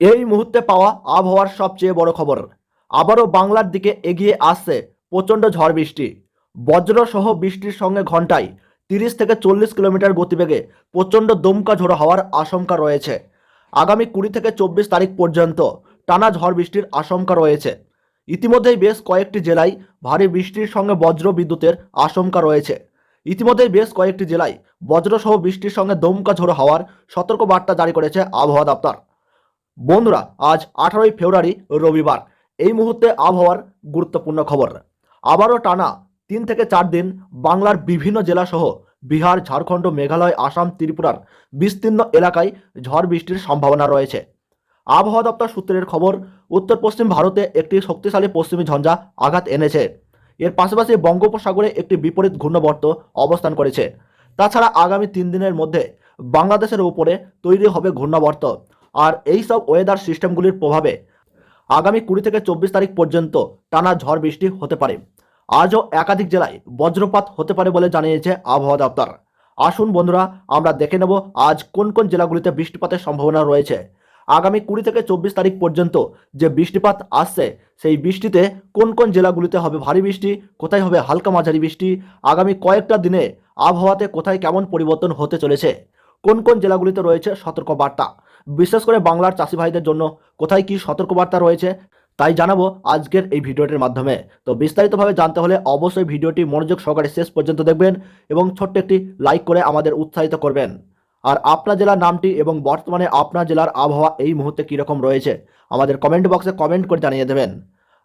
এই মুহূর্তে পাওয়া আবহাওয়ার সবচেয়ে বড় খবর। আবারও বাংলার দিকে এগিয়ে আসছে প্রচণ্ড ঝড় বৃষ্টি। বজ্র সহ বৃষ্টির সঙ্গে ঘন্টায় তিরিশ থেকে চল্লিশ কিলোমিটার গতিবেগে প্রচণ্ড দমকা ঝোড়ো হওয়ার আশঙ্কা রয়েছে। আগামী কুড়ি থেকে চব্বিশ তারিখ পর্যন্ত টানা ঝড় বৃষ্টির আশঙ্কা রয়েছে। ইতিমধ্যেই বেশ কয়েকটি জেলায় ভারী বৃষ্টির সঙ্গে বজ্র বিদ্যুতের আশঙ্কা রয়েছে। ইতিমধ্যেই বেশ কয়েকটি জেলায় বজ্রসহ বৃষ্টির সঙ্গে দমকা ঝোড়ো হওয়ার সতর্ক বার্তা জারি করেছে আবহাওয়া দপ্তর। বন্ধুরা, আজ আঠারোই ফেব্রুয়ারি, রবিবার। এই মুহূর্তে আবহাওয়ার গুরুত্বপূর্ণ খবর। আবারও টানা তিন থেকে চার দিন বাংলার বিভিন্ন জেলাসহ বিহার, ঝাড়খণ্ড, মেঘালয়, আসাম, ত্রিপুরার বিস্তীর্ণ এলাকায় ঝড় বৃষ্টির সম্ভাবনা রয়েছে। আবহাওয়া দপ্তর সূত্রের খবর উত্তর পশ্চিম ভারতে একটি শক্তিশালী পশ্চিমী ঝঞ্ঝা আঘাত এনেছে। এর পাশাপাশি বঙ্গোপসাগরে একটি বিপরীত ঘূর্ণবর্ত অবস্থান করেছে। তাছাড়া আগামী তিন দিনের মধ্যে বাংলাদেশের উপরে তৈরি হবে ঘূর্ণাবর্ত। আর এই সব ওয়েদার সিস্টেমগুলির প্রভাবে আগামী কুড়ি থেকে চব্বিশ তারিখ পর্যন্ত টানা ঝড় বৃষ্টি হতে পারে। আজও একাধিক জেলায় বজ্রপাত হতে পারে বলে জানিয়েছে আবহাওয়া দপ্তর। আসুন বন্ধুরা, আমরা দেখে নেব আজ কোন কোন জেলাগুলিতে বৃষ্টিপাতের সম্ভাবনা রয়েছে। আগামী কুড়ি থেকে চব্বিশ তারিখ পর্যন্ত যে বৃষ্টিপাত আসছে, সেই বৃষ্টিতে কোন কোন জেলাগুলিতে হবে ভারী বৃষ্টি, কোথায় হবে হালকা মাঝারি বৃষ্টি, আগামী কয়েকটা দিনে আবহাওয়াতে কোথায় কেমন পরিবর্তন হতে চলেছে? কোন কোন জেলাগুলিতে রয়েছে সতর্ক বার্তা বিশেষ করে বাংলার চাষি ভাইদের জন্য কোথায় কি সতর্কবার্তা রয়েছে তাই জানাব আজকের এই ভিডিওটির মাধ্যমে। তো বিস্তারিতভাবে জানতে হলে অবশ্যই ভিডিওটি মনোযোগ সহকারে শেষ পর্যন্ত দেখবেন এবং ছোট্ট একটি লাইক করে আমাদের উৎসাহিত করবেন। আর আপনার জেলার নামটি এবং বর্তমানে আপনার জেলার আবহাওয়া এই মুহূর্তে কীরকম রয়েছে আমাদের কমেন্ট বক্সে কমেন্ট করে জানিয়ে দেবেন।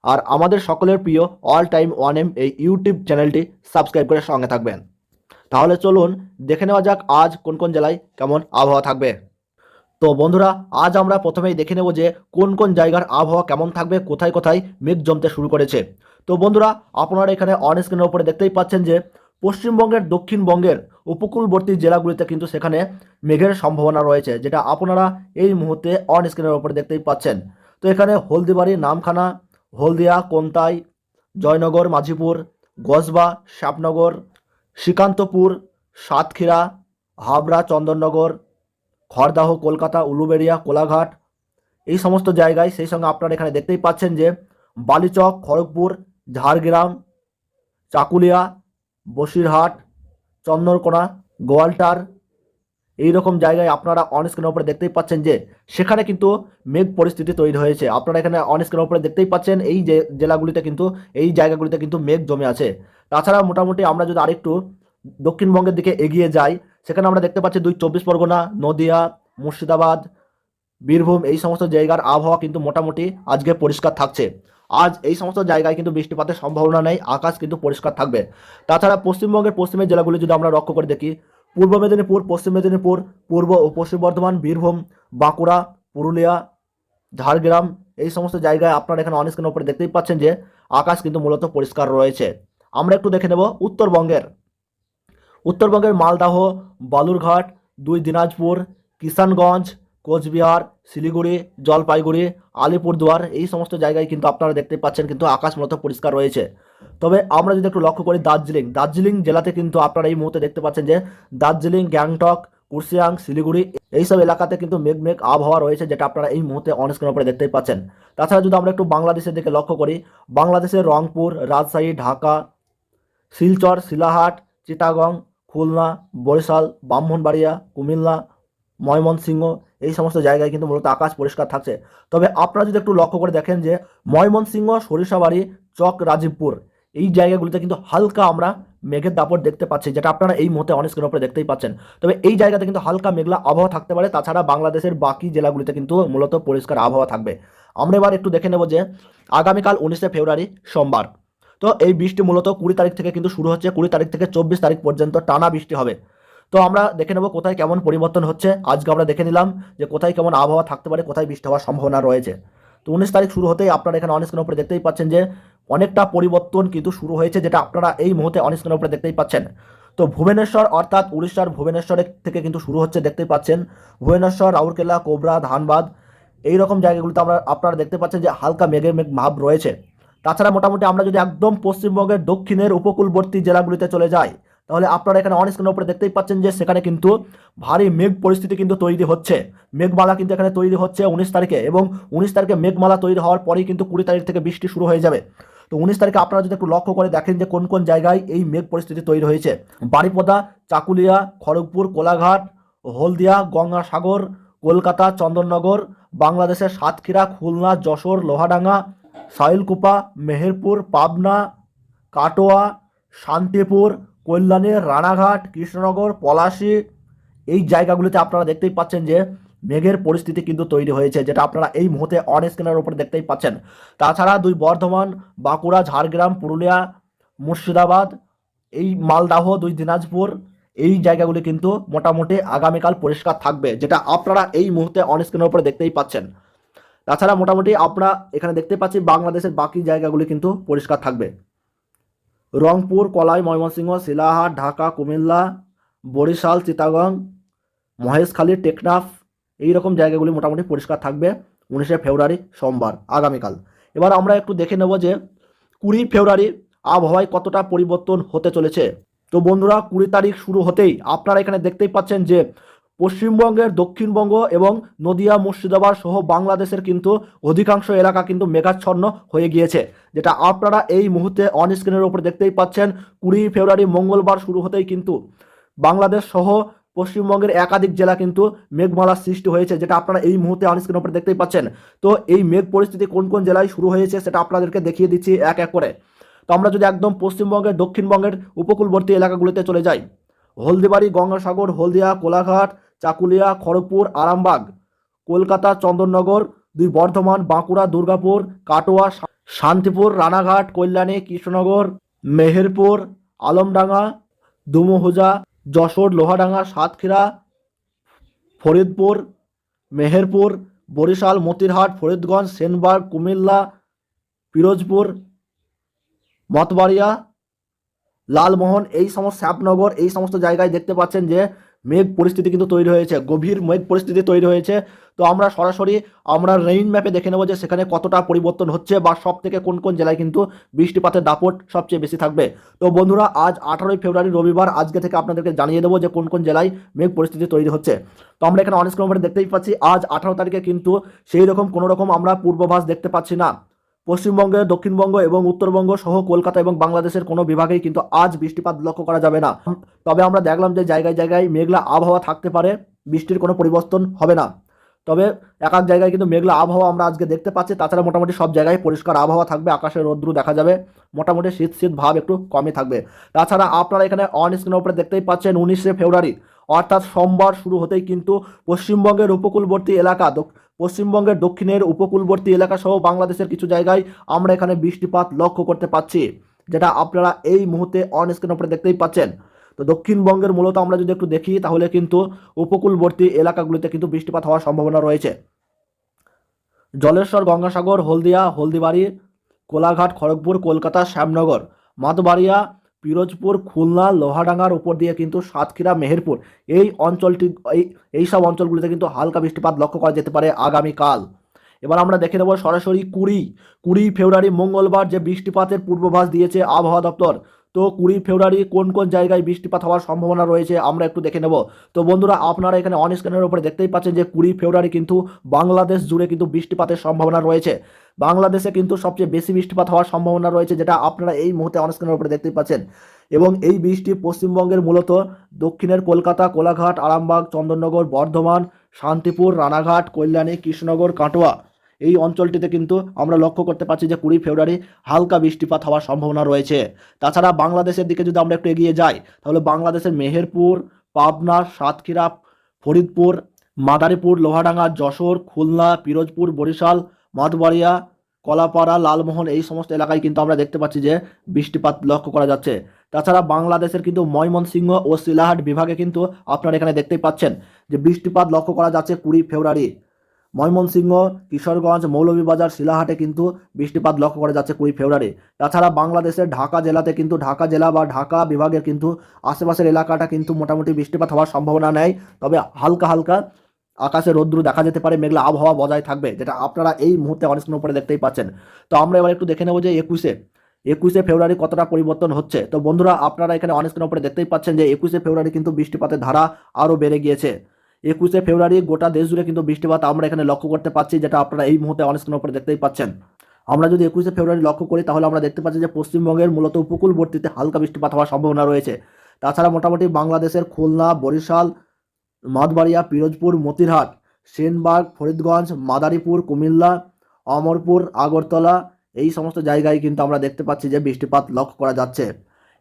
আর আমাদের সকলের প্রিয় অল টাইম ওয়ান এম এই ইউটিউব চ্যানেলটি সাবস্ক্রাইব করে সঙ্গে থাকবেন। তাহলে চলুন দেখে নেওয়া যাক আজ কোন কোন জেলায় কেমন আবহাওয়া থাকবে। তো বন্ধুরা, আজ আমরা প্রথমেই দেখে নেব যে কোন কোন জায়গার আবহাওয়া কেমন থাকবে, কোথায় কোথায় মেঘ জমতে শুরু করেছে। তো বন্ধুরা, আপনারা এখানে অন স্ক্রিনের উপরে দেখতেই পাচ্ছেন যে পশ্চিমবঙ্গের, দক্ষিণবঙ্গের, উপকূলবর্তী জেলাগুলিতে কিন্তু সেখানে মেঘের সম্ভাবনা রয়েছে, যেটা আপনারা এই মুহূর্তে অন স্ক্রিনের উপরে দেখতেই পাচ্ছেন। তো এখানে হলদিবাড়ি, নামখানা, হলদিয়া, কোন্তাই, জয়নগর, মাঝিপুর গসবা শ্যাপনগর শ্রীকান্তপুর, সাতক্ষীরা, হাবড়া, চন্দননগর, খড়দাহ, কলকাতা, উলুবেড়িয়া, কোলাঘাট, এই সমস্ত জায়গায় সেই সঙ্গে আপনারা এখানে দেখতেই পাচ্ছেন যে বালিচক, খড়গপুর, ঝাড়গ্রাম, চাকুলিয়া, বসিরহাট, চন্দনকোনা, গোয়ালটার এই রকম জায়গায় আপনারা অন স্ক্রিনের উপরে দেখতেই পাচ্ছেন যে, সেখানে কিন্তু মেঘ পরিস্থিতি তৈরি হয়েছে। আপনারা এখানে অন স্ক্রিনের উপরে দেখতেই পাচ্ছেন এই যে জেলাগুলিতে কিন্তু, এই জায়গাগুলিতে কিন্তু মেঘ জমে আছে। তাছাড়া মোটামুটি আমরা যদি আরেকটু দক্ষিণবঙ্গের দিকে এগিয়ে যাই, সেখানে আমরা দেখতে পাচ্ছি দুই চব্বিশ পরগনা, নদিয়া, মুর্শিদাবাদ, বীরভূম, এই সমস্ত জায়গার আবহাওয়া কিন্তু মোটামুটি আজকে পরিষ্কার থাকছে। আজ এই সমস্ত জায়গায় কিন্তু বৃষ্টিপাতের সম্ভাবনা নেই, আকাশ কিন্তু পরিষ্কার থাকবে। তাছাড়া পশ্চিমবঙ্গের পশ্চিমের জেলাগুলি যদি আমরা লক্ষ্য করে দেখি পূর্ব মেদিনীপুর, পশ্চিম মেদিনীপুর, পূর্ব ও পশ্চিম বর্ধমান, বীরভূম, বাঁকুড়া, পুরুলিয়া, ঝাড়গ্রাম এই সমস্ত জায়গায় আপনারা এখানে অনেক উপরে দেখতেই পাচ্ছেন যে আকাশ কিন্তু মূলত পরিষ্কার রয়েছে। আমরা একটু দেখে নেব উত্তরবঙ্গের। উত্তরবঙ্গের মালদাহ, বালুরঘাট, দুই দিনাজপুর, কিষানগঞ্জ কোচবিহার, শিলিগুড়ি, জলপাইগুড়ি, আলিপুরদুয়ার এই সমস্ত জায়গায় কিন্তু আপনারা দেখতে পাচ্ছেন কিন্তু আকাশ মূলত পরিষ্কার রয়েছে। তবে আমরা যদি একটু লক্ষ্য করি দার্জিলিং দার্জিলিং জেলাতে কিন্তু আপনারা এই মুহূর্তে দেখতে পাচ্ছেন যে দার্জিলিং, গ্যাংটক, কুর্সিয়াং, শিলিগুড়ি এইসব এলাকাতে কিন্তু মেঘ মেঘ আবহাওয়া রয়েছে যেটা আপনারা এই মুহূর্তে অনস্ক্রিনের উপরে দেখতেই পাচ্ছেন। তাছাড়া যদি আমরা একটু বাংলাদেশের দিকে লক্ষ্য করি বাংলাদেশের রংপুর, রাজশাহী, ঢাকা, শিলচর, শিলাহাট, চিটাগং, খুলনা, বরিশাল, ব্রাহ্মণবাড়িয়া, কুমিল্লা ময়মনসিংহ, এই সমস্ত জায়গায় কিন্তু মূলত আকাশ পরিষ্কার থাকছে। তবে আপনারা যদি একটু লক্ষ্য করে দেখেন যে, ময়মনসিংহ, সরিষাবাড়ি, চক, রাজীবপুর, এই জায়গাগুলিতে কিন্তু হালকা আমরা মেঘের দাপট দেখতে পাচ্ছি, যেটা আপনারা এই মুহূর্তে অনেক স্ক্রিনের উপরে দেখতেই পাচ্ছেন। তবে এই জায়গাতে কিন্তু হালকা মেঘলা আবহাওয়া থাকতে পারে, তাছাড়া বাংলাদেশের বাকি জেলাগুলিতে কিন্তু মূলত পরিষ্কার আবহাওয়া থাকবে। আমরা এবার একটু দেখে নেব যে, আগামীকাল উনিশে ফেব্রুয়ারি সোমবার। তো এই বৃষ্টি মূলত কুড়ি তারিখ থেকে কিন্তু শুরু হচ্ছে, কুড়ি তারিখ থেকে চব্বিশ তারিখ পর্যন্ত টানা বৃষ্টি হবে। তো আমরা দেখে নেব কোথায় কেমন পরিবর্তন হচ্ছে। আজকে আমরা দেখে নিলাম যে কোথায় কেমন আবহাওয়া থাকতে পারে, কোথায় বৃষ্টি হওয়ার সম্ভাবনা রয়েছে। তো উনিশ তারিখ শুরু হতেই আপনারা এখানে অনেক উপরে দেখতেই পাচ্ছেন যে অনেকটা পরিবর্তন কিন্তু শুরু হয়েছে, যেটা আপনারা এই মুহূর্তে অনেক উপরে দেখতেই পাচ্ছেন। তো ভুবনেশ্বর অর্থাৎ উড়িষ্যার ভুবনেশ্বরের থেকে কিন্তু শুরু হচ্ছে দেখতেই পাচ্ছেন। ভুবনেশ্বর, রাউরকেলা, কোবরা, ধানবাদ, এই রকম জায়গাগুলোতে আমরা আপনারা দেখতে পাচ্ছেন যে হালকা মেঘের মেঘ ভাব রয়েছে। তাছাড়া মোটামুটি আমরা যদি একদম পশ্চিমবঙ্গের দক্ষিণের উপকূলবর্তী জেলাগুলিতে চলে যাই তাহলে আপনারা এখানে অন স্ক্রিনের উপরে দেখতেই পাচ্ছেন যে সেখানে কিন্তু ভারী মেঘ পরিস্থিতি কিন্তু তৈরি হচ্ছে। মেঘমালা কিন্তু এখানে তৈরি হচ্ছে উনিশ তারিখে এবং উনিশ তারিখে মেঘমালা তৈরি হওয়ার পরেই কিন্তু কুড়ি তারিখ থেকে বৃষ্টি শুরু হয়ে যাবে। তো উনিশ তারিখে আপনারা যদি একটু লক্ষ্য করে দেখেন যে কোন কোন জায়গায় এই মেঘ পরিস্থিতি তৈরি হয়েছে। বাড়িপদা চাকুলিয়া, খড়গপুর, কোলাঘাট, হলদিয়া, গঙ্গাসাগর, কলকাতা, চন্দননগর, বাংলাদেশের সাতক্ষীরা, খুলনা, যশোর, লোহাডাঙ্গা সাইলকুপা মেহেরপুর, পাবনা, কাটোয়া, শান্তিপুর কল্যাণী, রানাঘাট, কৃষ্ণনগর, পলাশী, এই জায়গাগুলিতে আপনারা দেখতেই পাচ্ছেন যে মেঘের পরিস্থিতি কিন্তু তৈরি হয়েছে, যেটা আপনারা এই মুহূর্তে অন স্ক্রিনের উপরে দেখতেই পাচ্ছেন। তাছাড়া দুই বর্ধমান, বাঁকুড়া, ঝাড়গ্রাম, পুরুলিয়া, মুর্শিদাবাদ, এই মালদাহ, দুই দিনাজপুর, এই জায়গাগুলি কিন্তু মোটামুটি আগামীকাল পরিষ্কার থাকবে, যেটা আপনারা এই মুহূর্তে অন স্ক্রিনের উপরে দেখতেই পাচ্ছেন। তাছাড়া মোটামুটি আমরা এখানে দেখতে পাচ্ছি বাংলাদেশের বাকি জায়গাগুলি কিন্তু পরিষ্কার থাকবে। রংপুর, কলাই, ময়মনসিংহ, শিলাহাট, ঢাকা, কুমিল্লা, বরিশাল, চিটাগং, মহেশখালী, টেকনাফ, এই রকম জায়গাগুলি মোটামুটি পরিষ্কার থাকবে উনিশে ফেব্রুয়ারি সোমবার, আগামীকাল। এবার আমরা একটু দেখে নেব যে কুড়ি ফেব্রুয়ারি আবহাওয়ায় কতটা পরিবর্তন হতে চলেছে। তো বন্ধুরা, কুড়ি তারিখ শুরু হতেই আপনারা এখানে দেখতেই পাচ্ছেন যে পশ্চিমবঙ্গের, দক্ষিণবঙ্গ এবং নদিয়া, মুর্শিদাবাদ সহ বাংলাদেশের কিন্তু অধিকাংশ এলাকা কিন্তু মেঘাচ্ছন্ন হয়ে গিয়েছে, যেটা আপনারা এই মুহূর্তে অন স্ক্রিনের উপর দেখতেই পাচ্ছেন। কুড়ি ফেব্রুয়ারি মঙ্গলবার শুরু হতেই কিন্তু বাংলাদেশ সহ পশ্চিমবঙ্গের একাধিক জেলা কিন্তু মেঘমালার সৃষ্টি হয়েছে, যেটা আপনারা এই মুহূর্তে অন স্ক্রিনের উপরে দেখতেই পাচ্ছেন। তো এই মেঘ পরিস্থিতি কোন কোন জেলায় শুরু হয়েছে সেটা আপনাদেরকে দেখিয়ে দিচ্ছি এক এক করে। তো আমরা যদি একদম পশ্চিমবঙ্গের, দক্ষিণবঙ্গের উপকূলবর্তী এলাকাগুলিতে চলে যাই, হলদিবাড়ি, গঙ্গাসাগর, হলদিয়া, কোলাঘাট চাকুলিয়া, খড়গপুর, আরামবাগ, কলকাতা, চন্দননগর, দুই বর্ধমান, বাঁকুড়া, দুর্গাপুর, কাটোয়া শান্তিপুর, রানাঘাট, কল্যাণী, কৃষ্ণনগর, মেহেরপুর, আলমডাঙ্গা, দুমুহুজা, যশোর, লোহাডাঙ্গা, সাতক্ষীরা, ফরিদপুর, মেহেরপুর, বরিশাল, মতিরহাট, ফরিদগঞ্জ, সেনবাগ, কুমিল্লা, পিরোজপুর, মতবাড়িয়া, লালমোহন। এই সমস্ত শ্যাপনগর এই সমস্ত জায়গায় দেখতে পাচ্ছেন যে মেঘ পরিস্থিতি কিন্তু তৈরি হয়েছে, গভীর মেঘ পরিস্থিতি তৈরি হয়েছে। তো আমরা সরাসরি আমরা রেইন ম্যাপে দেখে নেব যে সেখানে কতটা পরিবর্তন হচ্ছে বা সব থেকে কোন কোন জেলায় কিন্তু বৃষ্টিপাতের দাপট সবচেয়ে বেশি থাকবে। তো বন্ধুরা, আজ আঠারোই ফেব্রুয়ারি, রবিবার, আজকে থেকে আপনাদেরকে জানিয়ে দেবো যে কোন কোন জেলায় মেঘ পরিস্থিতি তৈরি হচ্ছে। তো আমরা এখানে অনেক নম্বরে দেখতেই পাচ্ছি, আজ আঠারো তারিখে কিন্তু সেই রকম কোনো রকম আমরা পূর্বাভাস দেখতে পাচ্ছি না। পশ্চিমবঙ্গে, দক্ষিণবঙ্গ এবং উত্তরবঙ্গ সহ কলকাতা এবং বাংলাদেশের কোনো বিভাগেই কিন্তু আজ বৃষ্টিপাত লক্ষ্য করা যাবে না। তবে আমরা দেখলাম যে জায়গায় জায়গায় মেঘলা আবহাওয়া থাকতে পারে, বৃষ্টির কোনো পরিবর্তন হবে না। তবে এক এক জায়গায় কিন্তু মেঘলা আবহাওয়া আমরা আজকে দেখতে পাচ্ছি, তাছাড়া মোটামুটি সব জায়গায় পরিষ্কার আবহাওয়া থাকবে, আকাশে রৌদ্র দেখা যাবে, মোটামুটি শীত শীত ভাব একটু কমই থাকবে। তাছাড়া আপনারা এখানে অন স্ক্রিনের উপরে দেখতেই পাচ্ছেন উনিশে ফেব্রুয়ারি, অর্থাৎ সোমবার শুরু হতেই কিন্তু পশ্চিমবঙ্গের উপকূলবর্তী এলাকা পশ্চিমবঙ্গের দক্ষিণের উপকূলবর্তী এলাকা সহ বাংলাদেশের কিছু জায়গায় আমরা এখানে বৃষ্টিপাত লক্ষ্য করতে পাচ্ছি, যেটা আপনারা এই মুহূর্তে অন স্ক্রিনের উপরে দেখতেই পাচ্ছেন। তো দক্ষিণবঙ্গের মূলত আমরা যদি একটু দেখি, তাহলে কিন্তু উপকূলবর্তী এলাকাগুলিতে কিন্তু বৃষ্টিপাত হওয়ার সম্ভাবনা রয়েছে। জলেশ্বর, গঙ্গাসাগর, হলদিয়া, হলদিবাড়ি, কোলাঘাট, খড়গপুর, কলকাতা, শ্যামনগর, মাতবাড়িয়া পিরোজপুর, খুলনা, লোহাডাঙ্গার উপর দিয়ে কিন্তু সাতক্ষীরা, মেহেরপুর এই অঞ্চলটি, এই এই সব অঞ্চলগুলিতে কিন্তু হালকা বৃষ্টিপাত লক্ষ্য করা যেতে পারে আগামীকাল। এবার আমরা দেখে নেব সরাসরি কুড়ি কুড়ি ফেব্রুয়ারি মঙ্গলবার যে বৃষ্টিপাতের পূর্বাভাস দিয়েছে আবহাওয়া দপ্তর। তো কুড়ি ফেব্রুয়ারি কোন কোন জায়গায় বৃষ্টিপাত হওয়ার সম্ভাবনা রয়েছে আমরা একটু দেখে নেব। তো বন্ধুরা, আপনারা এখানে অন স্ক্রিনের উপরে দেখতেই পাচ্ছেন যে কুড়ি ফেব্রুয়ারি কিন্তু বাংলাদেশ জুড়ে কিন্তু বৃষ্টিপাতের সম্ভাবনা রয়েছে। বাংলাদেশে কিন্তু সবচেয়ে বেশি বৃষ্টিপাত হওয়ার সম্ভাবনা রয়েছে যেটা আপনারা এই মুহূর্তে অন স্ক্রিনের উপরে দেখতেই পাচ্ছেন। এবং এই বৃষ্টি পশ্চিমবঙ্গের মূলত দক্ষিণের কলকাতা, কোলাঘাট, আরামবাগ, চন্দননগর, বর্ধমান, শান্তিপুর, রানাঘাট, কল্যাণী, কৃষ্ণনগর, কাটোয়া। এই অঞ্চলটিতে কিন্তু আমরা লক্ষ্য করতে পারছি যে কুড়ি ফেব্রুয়ারি হালকা বৃষ্টিপাত হওয়ার সম্ভাবনা রয়েছে। তাছাড়া বাংলাদেশের দিকে যদি আমরা একটু এগিয়ে যাই, তাহলে বাংলাদেশের মেহেরপুর, পাবনা, সাতক্ষীরা, ফরিদপুর, মাদারীপুর, লোহাডাঙ্গা, যশোর, খুলনা, পিরোজপুর, বরিশাল মাতবাড়িয়া কলাপাড়া, লালমোহন এই সমস্ত এলাকায় কিন্তু আমরা দেখতে পাচ্ছি যে বৃষ্টিপাত লক্ষ্য করা যাচ্ছে। তাছাড়া বাংলাদেশের কিন্তু ময়মনসিংহ ও শিলাহাট বিভাগে কিন্তু আপনারা এখানে দেখতেই পাচ্ছেন যে বৃষ্টিপাত লক্ষ্য করা যাচ্ছে কুড়ি ফেব্রুয়ারি। ময়মনসিংহ, কিশোরগঞ্জ, মৌলভীবাজার, শিলাহাটে কিন্তু বৃষ্টিপাত লক্ষ্য করা যাচ্ছে কুড়ি ফেব্রুয়ারি। তাছাড়া বাংলাদেশের ঢাকা জেলাতে কিন্তু ঢাকা জেলা বা ঢাকা বিভাগের কিন্তু আশেপাশের এলাকাটা কিন্তু মোটামুটি বৃষ্টিপাত হওয়ার সম্ভাবনা নেই। তবে হালকা হালকা আকাশে রৌদ্র দেখা যেতে পারে, মেঘলা আবহাওয়া বজায় থাকবে, যেটা আপনারা এই মুহূর্তে অনেক উপরে দেখতেই পাচ্ছেন। তো আমরা এবার একটু দেখে নেব যে একুশে একুশে ফেব্রুয়ারি কতটা পরিবর্তন হচ্ছে? তো বন্ধুরা, আপনারা এখানে অনেক উপরে দেখতেই পাচ্ছেন যে একুশে ফেব্রুয়ারি কিন্তু বৃষ্টিপাতের ধারা আরও বেড়ে গিয়েছে। একুশে ফেব্রুয়ারি গোটা দেশ জুড়ে কিন্তু বৃষ্টিপাত আমরা এখানে লক্ষ্য করতে পারছি যেটা আপনারা এই মুহূর্তে অনেক স্ক্রিনের উপরে দেখতেই পাচ্ছেন। আমরা যদি একুশে ফেব্রুয়ারি লক্ষ্য করি, তাহলে আমরা দেখতে পাচ্ছি যে পশ্চিমবঙ্গের মূলত উপকূলবর্তীতে হালকা বৃষ্টিপাত হওয়ার সম্ভাবনা রয়েছে। তাছাড়া মোটামুটি বাংলাদেশের খুলনা, বরিশাল, মাদবাড়িয়া, পিরোজপুর, মতিরহাট, সেনবাগ, ফরিদগঞ্জ, মাদারীপুর, কুমিল্লা, অমরপুর, আগরতলা, এই সমস্ত জায়গায় কিন্তু আমরা দেখতে পাচ্ছি যে বৃষ্টিপাত লক্ষ্য করা যাচ্ছে।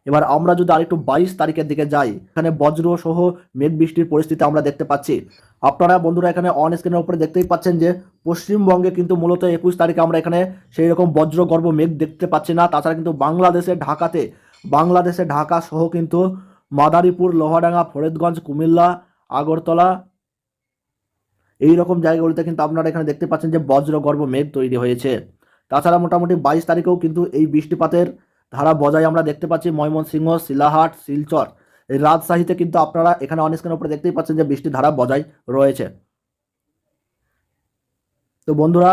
এবার আমরা যদি আরেকটু বাইশ তারিখের দিকে যাই, এখানে বজ্র সহ মেঘ বৃষ্টির পরিস্থিতি আমরা দেখতে পাচ্ছি। আপনারা বন্ধুরা এখানে অন স্ক্রিনের উপরে দেখতেই পাচ্ছেন যে, পশ্চিমবঙ্গে কিন্তু মূলত একুশ তারিখে আমরা এখানে সেই রকম বজ্রগর্ভ মেঘ দেখতে পাচ্ছি না। তাছাড়া কিন্তু বাংলাদেশের ঢাকাতে বাংলাদেশের ঢাকা সহ কিন্তু মাদারীপুর, লোহাডাঙ্গা, ফরিদগঞ্জ, কুমিল্লা, আগরতলা এই রকম জায়গাগুলিতে কিন্তু আপনারা এখানে দেখতে পাচ্ছেন যে বজ্রগর্ভ মেঘ তৈরি হয়েছে। তাছাড়া মোটামুটি বাইশ তারিখেও কিন্তু এই বৃষ্টিপাতের ধারা বজায় আমরা দেখতে পাচ্ছি ময়মনসিংহ, শিলাহাট, শিলচর এই রাজশাহীতে কিন্তু আপনারা এখানে অনেক স্ক্রিনের উপরে দেখতেই পাচ্ছেন যে বৃষ্টির ধারা বজায় রয়েছে। তো বন্ধুরা,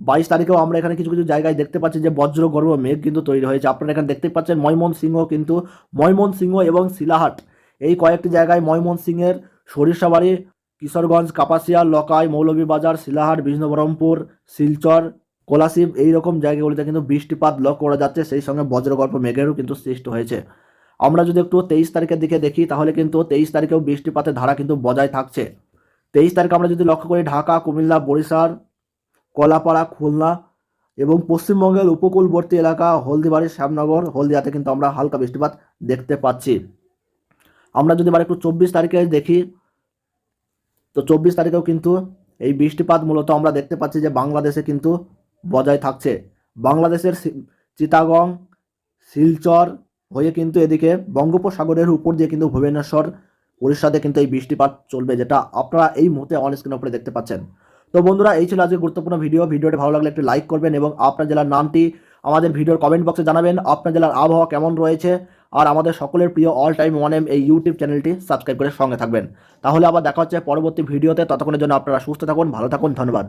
বাইশ তারিখেও আমরা এখানে কিছু কিছু জায়গায় দেখতে পাচ্ছি যে বজ্র গর্ভ মেঘ কিন্তু তৈরি হয়েছে। আপনারা এখানে দেখতে পাচ্ছেন ময়মনসিংহ কিন্তু ময়মনসিংহ এবং শিলাহাট এই কয়েকটি জায়গায় ময়মনসিংহের সরিষাবাড়ি, কিশোরগঞ্জ, কাপাসিয়া, লকাই, মৌলভীবাজার, শিলাহাট, বিষ্ণুবরমপুর, শিলচর কোলাশিব এই রকম জায়গাগুলিতে কিন্তু বৃষ্টিপাত লক্ষ্য করা যাচ্ছে, সেই সঙ্গে বজ্রগল্প মেঘেরও কিন্তু সৃষ্টি হয়েছে। আমরা যদি একটু তেইশ তারিখের দিকে দেখি, তাহলে কিন্তু তেইশ তারিখেও বৃষ্টিপাতের ধারা কিন্তু বজায় থাকছে। তেইশ তারিখ আমরা যদি লক্ষ্য করি, ঢাকা, কুমিল্লা, বরিশাল, কলাপাড়া, খুলনা এবং পশ্চিমবঙ্গের উপকূলবর্তী এলাকা, হলদিবাড়ি, শ্যামনগর, হলদিয়াতে কিন্তু আমরা হালকা বৃষ্টিপাত দেখতে পাচ্ছি। আমরা যদি এবার একটু চব্বিশ তারিখে দেখি, তো চব্বিশ তারিখেও কিন্তু এই বৃষ্টিপাত মূলত আমরা দেখতে পাচ্ছি যে বাংলাদেশে কিন্তু বজায় থাকছে। বাংলাদেশের চিতাগং, শিলচর হয়ে কিন্তু এদিকে বঙ্গোপসাগরের উপর দিয়ে কিন্তু ভুবনেশ্বর উড়িষ্যাতে কিন্তু এই বৃষ্টিপাত চলবে, যেটা আপনারা এই মুহূর্তে অন স্ক্রিনের উপরে দেখতে পাচ্ছেন। তো বন্ধুরা, এই ছিল আজকে গুরুত্বপূর্ণ ভিডিও ভিডিওটি ভালো লাগলে একটি লাইক করবেন এবং আপনার জেলার নামটি আমাদের ভিডিওর কমেন্ট বক্সে জানাবেন। আপনার জেলার আবহাওয়া কেমন রয়েছে? আর আমাদের সকলের প্রিয় অল টাইম ওয়ান এম এই ইউটিউব চ্যানেলটি সাবস্ক্রাইব করে সঙ্গে থাকবেন। তাহলে আবার দেখা হচ্ছে পরবর্তী ভিডিওতে ততক্ষণের জন্য আপনারা সুস্থ থাকুন, ভালো থাকুন, ধন্যবাদ।